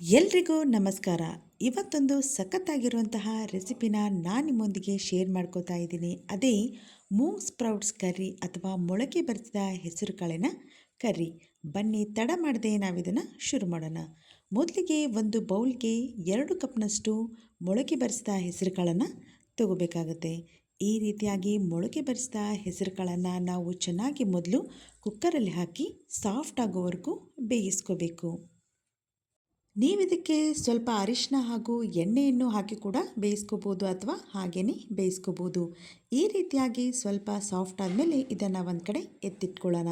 ಎಲ್ರಿಗೂ ನಮಸ್ಕಾರ. ಇವತ್ತೊಂದು ಸಖತ್ತಾಗಿರುವಂತಹ ರೆಸಿಪಿನ ನಾನು ನಿಮ್ಮೊಂದಿಗೆ ಶೇರ್ ಮಾಡ್ಕೋತಾ ಇದ್ದೀನಿ. ಅದೇ ಮೂಂಗ್ ಸ್ಪ್ರೌಟ್ಸ್ ಕರ್ರಿ ಅಥವಾ ಮೊಳಕೆ ಬರಿಸಿದ ಹೆಸರು ಕಾಳಿನ ಕರ್ರಿ. ಬನ್ನಿ, ತಡ ಮಾಡದೆ ನಾವಿದನ್ನು ಶುರು ಮಾಡೋಣ. ಮೊದಲಿಗೆ ಒಂದು ಬೌಲ್ಗೆ ಎರಡು ಕಪ್ನಷ್ಟು ಮೊಳಕೆ ಬರಿಸಿದ ಹೆಸರು ಕಾಳನ್ನು ತಗೋಬೇಕಾಗುತ್ತೆ. ಈ ರೀತಿಯಾಗಿ ಮೊಳಕೆ ಬರಿಸಿದ ಹೆಸರು ಕಾಳನ್ನು ನಾವು ಚೆನ್ನಾಗಿ ಮೊದಲು ಕುಕ್ಕರಲ್ಲಿ ಹಾಕಿ ಸಾಫ್ಟ್ ಆಗೋವರೆಗೂ ಬೇಯಿಸ್ಕೋಬೇಕು. ನೀವಿದಕ್ಕೆ ಸ್ವಲ್ಪ ಅರಿಶಿನ ಹಾಗೂ ಎಣ್ಣೆಯನ್ನು ಹಾಕಿ ಕೂಡ ಬೇಯಿಸ್ಕೋಬೋದು ಅಥವಾ ಹಾಗೆಯೇ ಬೇಯಿಸ್ಕೋಬೋದು. ಈ ರೀತಿಯಾಗಿ ಸ್ವಲ್ಪ ಸಾಫ್ಟ್ ಆದಮೇಲೆ ಇದನ್ನು ಒಂದು ಕಡೆ ಎತ್ತಿಟ್ಕೊಳ್ಳೋಣ.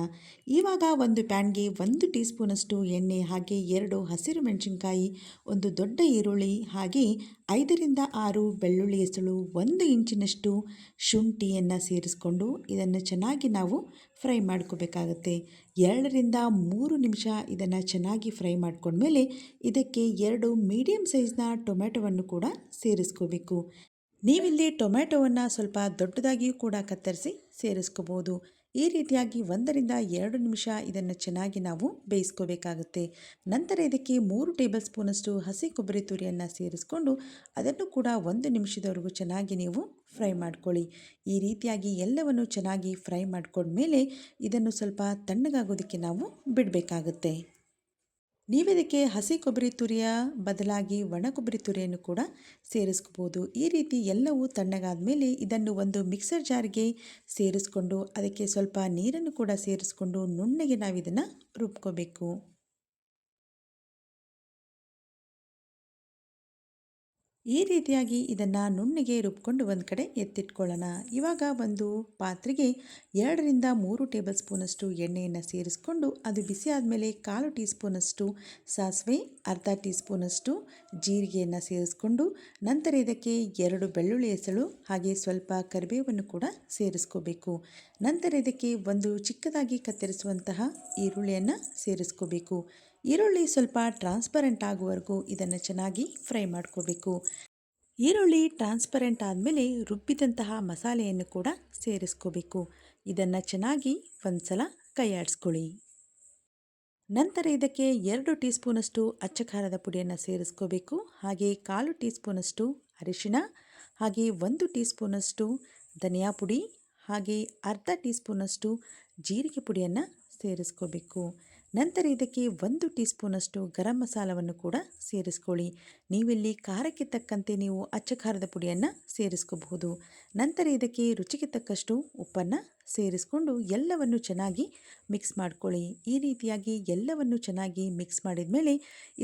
ಇವಾಗ ಒಂದು ಪ್ಯಾನ್ಗೆ ಒಂದು ಟೀ ಸ್ಪೂನಷ್ಟು ಎಣ್ಣೆ, ಹಾಗೆ ಎರಡು ಹಸಿರು ಮೆಣಸಿನ್ಕಾಯಿ, ಒಂದು ದೊಡ್ಡ ಈರುಳ್ಳಿ, ಹಾಗೆ ಐದರಿಂದ ಆರು ಬೆಳ್ಳುಳ್ಳಿ ಹೆಸಳು ಒಂದು ಇಂಚಿನಷ್ಟು ಶುಂಠಿಯನ್ನು ಸೇರಿಸ್ಕೊಂಡು ಇದನ್ನು ಚೆನ್ನಾಗಿ ನಾವು ಫ್ರೈ ಮಾಡ್ಕೋಬೇಕಾಗತ್ತೆ. ಎರಡರಿಂದ ಮೂರು ನಿಮಿಷ ಇದನ್ನು ಚೆನ್ನಾಗಿ ಫ್ರೈ ಮಾಡ್ಕೊಂಡ್ಮೇಲೆ ಇದಕ್ಕೆ ಎರಡು ಮೀಡಿಯಮ್ ಸೈಜ್ನ ಟೊಮೆಟೊವನ್ನು ಕೂಡ ಸೇರಿಸ್ಕೋಬೇಕು. ನೀವಿಲ್ಲಿ ಟೊಮೆಟೊವನ್ನು ಸ್ವಲ್ಪ ದೊಡ್ಡದಾಗಿಯೂ ಕೂಡ ಕತ್ತರಿಸಿ ಸೇರಿಸ್ಕೋಬೋದು. ಈ ರೀತಿಯಾಗಿ ಒಂದರಿಂದ ಎರಡು ನಿಮಿಷ ಇದನ್ನು ಚೆನ್ನಾಗಿ ನಾವು ಬೇಯಿಸ್ಕೋಬೇಕಾಗುತ್ತೆ. ನಂತರ ಇದಕ್ಕೆ ಮೂರು ಟೇಬಲ್ ಸ್ಪೂನಷ್ಟು ಹಸಿ ಕೊಬ್ಬರಿ ತುರಿಯನ್ನು ಸೇರಿಸ್ಕೊಂಡು ಅದನ್ನು ಕೂಡ ಒಂದು ನಿಮಿಷದವರೆಗೂ ಚೆನ್ನಾಗಿ ನೀವು ಫ್ರೈ ಮಾಡ್ಕೊಳ್ಳಿ. ಈ ರೀತಿಯಾಗಿ ಎಲ್ಲವನ್ನು ಚೆನ್ನಾಗಿ ಫ್ರೈ ಮಾಡ್ಕೊಂಡ್ಮೇಲೆ ಇದನ್ನು ಸ್ವಲ್ಪ ತಣ್ಣಗಾಗೋದಕ್ಕೆ ನಾವು ಬಿಡಬೇಕಾಗುತ್ತೆ. ನೀವಿದಕ್ಕೆ ಹಸಿ ಕೊಬ್ಬರಿ ತುರಿಯ ಬದಲಾಗಿ ಒಣ ಕೊಬ್ಬರಿ ತುರಿಯನ್ನು ಕೂಡ ಸೇರಿಸ್ಕೋಬೋದು. ಈ ರೀತಿ ಎಲ್ಲವೂ ತಣ್ಣಗಾದ ಮೇಲೆ ಇದನ್ನು ಒಂದು ಮಿಕ್ಸರ್ ಜಾರ್ಗೆ ಸೇರಿಸ್ಕೊಂಡು ಅದಕ್ಕೆ ಸ್ವಲ್ಪ ನೀರನ್ನು ಕೂಡ ಸೇರಿಸ್ಕೊಂಡು ನುಣ್ಣಗೆ ನಾವು ಇದನ್ನು ರುಬ್ಕೋಬೇಕು. ಈ ರೀತಿಯಾಗಿ ಇದನ್ನು ನುಣ್ಣಗೆ ರುಬ್ಕೊಂಡು ಒಂದು ಕಡೆ ಎತ್ತಿಟ್ಕೊಳ್ಳೋಣ. ಇವಾಗ ಒಂದು ಪಾತ್ರೆಗೆ ಎರಡರಿಂದ ಮೂರು ಟೇಬಲ್ ಸ್ಪೂನಷ್ಟು ಎಣ್ಣೆಯನ್ನು ಸೇರಿಸ್ಕೊಂಡು ಅದು ಬಿಸಿ ಆದಮೇಲೆ ಕಾಲು ಟೀ ಸ್ಪೂನಷ್ಟು ಸಾಸಿವೆ, ಅರ್ಧ ಟೀ ಸ್ಪೂನಷ್ಟು ಜೀರಿಗೆಯನ್ನು ಸೇರಿಸ್ಕೊಂಡು ನಂತರ ಇದಕ್ಕೆ ಎರಡು ಬೆಳ್ಳುಳ್ಳಿ ಹೆಸಳು ಹಾಗೆ ಸ್ವಲ್ಪ ಕರಿಬೇವನ್ನು ಕೂಡ ಸೇರಿಸ್ಕೋಬೇಕು. ನಂತರ ಇದಕ್ಕೆ ಒಂದು ಚಿಕ್ಕದಾಗಿ ಕತ್ತರಿಸುವಂತಹ ಈರುಳ್ಳಿಯನ್ನು ಸೇರಿಸ್ಕೋಬೇಕು. ಈರುಳ್ಳಿ ಸ್ವಲ್ಪ ಟ್ರಾನ್ಸ್ಪರೆಂಟ್ ಆಗುವವರೆಗೂ ಇದನ್ನು ಚೆನ್ನಾಗಿ ಫ್ರೈ ಮಾಡ್ಕೋಬೇಕು. ಈರುಳ್ಳಿ ಟ್ರಾನ್ಸ್ಪರೆಂಟ್ ಆದಮೇಲೆ ರುಬ್ಬಿದಂತಹ ಮಸಾಲೆಯನ್ನು ಕೂಡ ಸೇರಿಸ್ಕೋಬೇಕು. ಇದನ್ನು ಚೆನ್ನಾಗಿ ಒಂದು ಸಲ ಕೈ ನಂತರ ಇದಕ್ಕೆ ಎರಡು ಟೀ ಸ್ಪೂನಷ್ಟು ಅಚ್ಚ ಖಾರದ ಪುಡಿಯನ್ನು ಸೇರಿಸ್ಕೋಬೇಕು. ಹಾಗೆ ಕಾಲು ಟೀ ಸ್ಪೂನಷ್ಟು ಅರಿಶಿಣ, ಹಾಗೆ ಒಂದು ಟೀ ಸ್ಪೂನಷ್ಟು ಧನಿಯಾ ಪುಡಿ, ಹಾಗೆ ಅರ್ಧ ಟೀ ಸ್ಪೂನಷ್ಟು ಜೀರಿಗೆ ಪುಡಿಯನ್ನು ಸೇರಿಸ್ಕೋಬೇಕು. ನಂತರ ಇದಕ್ಕೆ ಒಂದು ಟೀ ಸ್ಪೂನಷ್ಟು ಗರಂ ಮಸಾಲವನ್ನು ಕೂಡ ಸೇರಿಸ್ಕೊಳ್ಳಿ. ನೀವಿಲ್ಲಿ ಖಾರಕ್ಕೆ ತಕ್ಕಂತೆ ನೀವು ಅಚ್ಚ ಖಾರದ ಪುಡಿಯನ್ನು ಸೇರಿಸ್ಕೋಬಹುದು. ನಂತರ ಇದಕ್ಕೆ ರುಚಿಗೆ ತಕ್ಕಷ್ಟು ಉಪ್ಪನ್ನು ಸೇರಿಸ್ಕೊಂಡು ಎಲ್ಲವನ್ನು ಚೆನ್ನಾಗಿ ಮಿಕ್ಸ್ ಮಾಡ್ಕೊಳ್ಳಿ. ಈ ರೀತಿಯಾಗಿ ಎಲ್ಲವನ್ನು ಚೆನ್ನಾಗಿ ಮಿಕ್ಸ್ ಮಾಡಿದ ಮೇಲೆ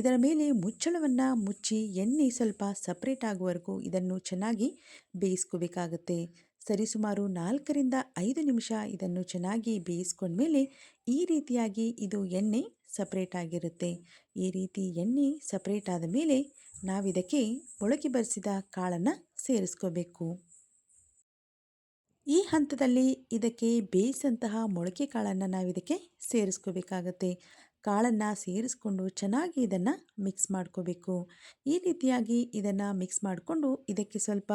ಇದರ ಮೇಲೆ ಮುಚ್ಚಳವನ್ನು ಮುಚ್ಚಿ ಎಣ್ಣೆ ಸ್ವಲ್ಪ ಸಪ್ರೇಟ್ ಆಗುವವರೆಗೂ ಇದನ್ನು ಚೆನ್ನಾಗಿ ಬೇಯಿಸ್ಕೋಬೇಕಾಗುತ್ತೆ. ಸರಿಸುಮಾರು ನಾಲ್ಕರಿಂದ ಐದು ನಿಮಿಷ ಇದನ್ನು ಚೆನ್ನಾಗಿ ಬೇಯಿಸ್ಕೊಂಡ್ಮೇಲೆ ಈ ರೀತಿಯಾಗಿ ಇದು ಎಣ್ಣೆ ಸಪ್ರೇಟ್ ಆಗಿರುತ್ತೆ. ಈ ರೀತಿ ಎಣ್ಣೆ ಸಪ್ರೇಟ್ ಆದ ಮೇಲೆ ನಾವಿದಕ್ಕೆ ಮೊಳಕೆ ಬರೆಸಿದ ಕಾಳನ್ನು ಸೇರಿಸ್ಕೋಬೇಕು. ಈ ಹಂತದಲ್ಲಿ ಇದಕ್ಕೆ ಬೇಯಿಸಂತಹ ಮೊಳಕೆ ಕಾಳನ್ನು ನಾವಿದಕ್ಕೆ ಸೇರಿಸ್ಕೋಬೇಕಾಗತ್ತೆ. ಕಾಳನ್ನು ಸೇರಿಸ್ಕೊಂಡು ಚೆನ್ನಾಗಿ ಇದನ್ನು ಮಿಕ್ಸ್ ಮಾಡ್ಕೋಬೇಕು. ಈ ರೀತಿಯಾಗಿ ಇದನ್ನು ಮಿಕ್ಸ್ ಮಾಡಿಕೊಂಡು ಇದಕ್ಕೆ ಸ್ವಲ್ಪ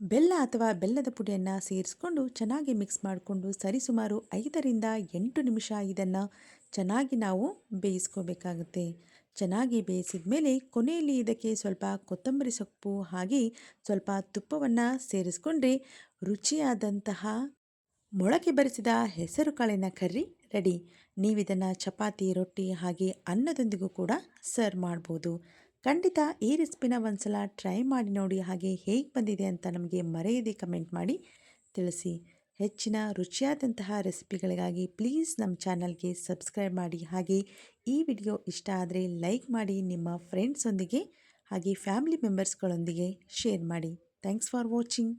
ಬೆಲ್ಲ ಅಥವಾ ಬೆಲ್ಲದ ಪುಡಿಯನ್ನು ಸೇರಿಸ್ಕೊಂಡು ಚೆನ್ನಾಗಿ ಮಿಕ್ಸ್ ಮಾಡಿಕೊಂಡು ಸರಿಸುಮಾರು ಐದರಿಂದ ಎಂಟು ನಿಮಿಷ ಇದನ್ನು ಚೆನ್ನಾಗಿ ನಾವು ಬೇಯಿಸ್ಕೋಬೇಕಾಗುತ್ತೆ. ಚೆನ್ನಾಗಿ ಬೇಯಿಸಿದ ಮೇಲೆ ಕೊನೆಯಲ್ಲಿ ಇದಕ್ಕೆ ಸ್ವಲ್ಪ ಕೊತ್ತಂಬರಿ ಸೊಪ್ಪು ಹಾಗೆ ಸ್ವಲ್ಪ ತುಪ್ಪವನ್ನು ಸೇರಿಸ್ಕೊಂಡ್ರೆ ರುಚಿಯಾದಂತಹ ಮೊಳಕೆ ಬರಿಸಿದ ಹೆಸರು ಕಾಳಿನ ಕರ್ರಿ ರೆಡಿ. ನೀವಿದನ್ನು ಚಪಾತಿ, ರೊಟ್ಟಿ ಹಾಗೆ ಅನ್ನದೊಂದಿಗೂ ಕೂಡ ಸರ್ವ್ ಮಾಡ್ಬೋದು. ಖಂಡಿತ ಈ ರೆಸಿಪಿನ ಒಂದ್ಸಲ ಟ್ರೈ ಮಾಡಿ ನೋಡಿ ಹಾಗೆ ಹೇಗೆ ಬಂದಿದೆ ಅಂತ ನಮಗೆ ಮರೆಯದೆ ಕಮೆಂಟ್ ಮಾಡಿ ತಿಳಿಸಿ. ಹೆಚ್ಚಿನ ರುಚಿಯಾದಂತಹ ರೆಸಿಪಿಗಳಿಗಾಗಿ ಪ್ಲೀಸ್ ನಮ್ಮ ಚಾನಲ್ಗೆ ಸಬ್ಸ್ಕ್ರೈಬ್ ಮಾಡಿ. ಹಾಗೆ ಈ ವಿಡಿಯೋ ಇಷ್ಟ ಆದರೆ ಲೈಕ್ ಮಾಡಿ, ನಿಮ್ಮ ಫ್ರೆಂಡ್ಸೊಂದಿಗೆ ಹಾಗೆ ಫ್ಯಾಮಿಲಿ ಮೆಂಬರ್ಸ್ಗಳೊಂದಿಗೆ ಶೇರ್ ಮಾಡಿ. Thanks for watching.